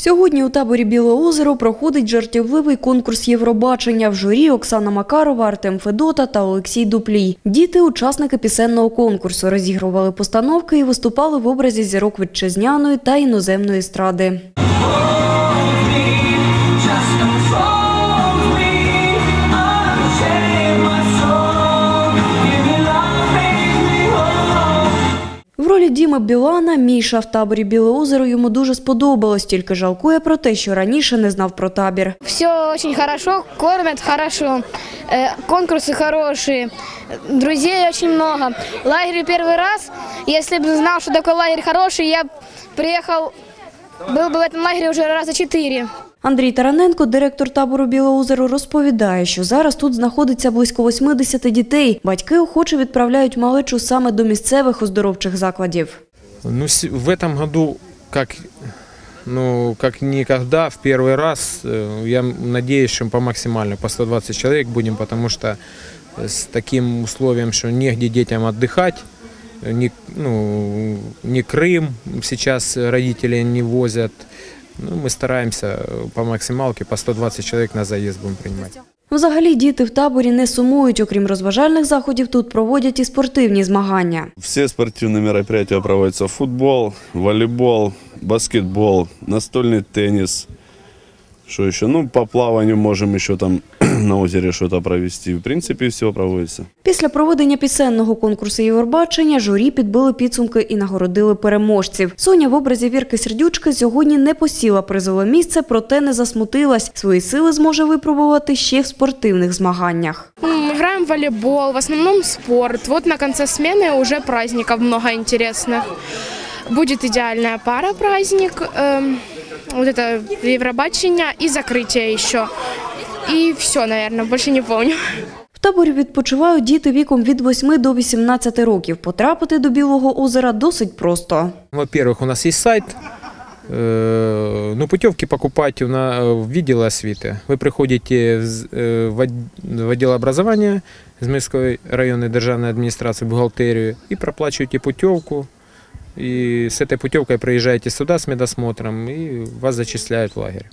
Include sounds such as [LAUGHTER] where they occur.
Сьогодні у таборі Біле озеро проходить жартівливий конкурс Євробачення. В журі Оксана Макарова, Артем Федота та Олексій Дуплій. Діти – учасники пісенного конкурсу, розігрували постановки і виступали в образі зірок вітчизняної та іноземної естради. ролі Діми Білана Міша в таборі Біле озеро йому дуже сподобалось, тільки жалкує про те, що раніше не знав про табір. Все очень хорошо, кормят хорошо, э, конкурсы хорошие, друзей очень много. Лагерь первый раз. Если бы знал, что такой лагерь хороший, я б приехал, был бы в этом лагере уже раза четыре. Андрій Тараненко, директор табору Біле озеро, розповідає, що зараз тут знаходиться близько 80 дітей. Батьки охоче відправляють малечу саме до місцевих оздоровчих закладів. Ну, с- в этом году, как, ну, как никогда, в первый раз, э, я надеюсь, что по максимально, по 120 человек будем, потому что с таким условием, что негде детям отдыхать, э, ни, ну, ни Крым сейчас родители не возят, ну, мы стараемся э, по максималке, по 120 человек на заезд будем принимать. Взагалі діти в таборі не сумують. Окрім розважальних заходів, тут проводять і спортивні змагання. Все спортивные мероприятия проводятся. Футбол, волейбол, баскетбол, настольный теннис. Что еще? Ну, по плаванию можем еще там на [CLEARS THROAT] озере что-то провести. В принципе, все проводится. Після проведення пісенного конкурсу Євробачення журі підбили підсумки і нагородили переможців. Соня в образі Вірки Сердючки сьогодні не посіла призове місце, проте не засмутилась. Свої сили зможе випробувати ще в спортивних змаганнях. М, Играем в волейбол, в основном спорт. Вот на конце смены уже праздников много интересных. Будет идеальная пара праздник, эм, вот это Евробачення и закрытие еще. И все, наверное, больше не помню. В таборі відпочивають діти віком від 8 до 18 років. Потрапити до Білого озера досить просто. Во-первых, у нас есть сайт. Э, Ну, путевки покупать у на- в виде освіти. Вы приходите з- э, в от- в отдел образования Измаильской районной державной администрации, бухгалтерию и проплачиваете путевку. И с этой путевкой приезжаете сюда с медосмотром и вас зачисляют в лагерь.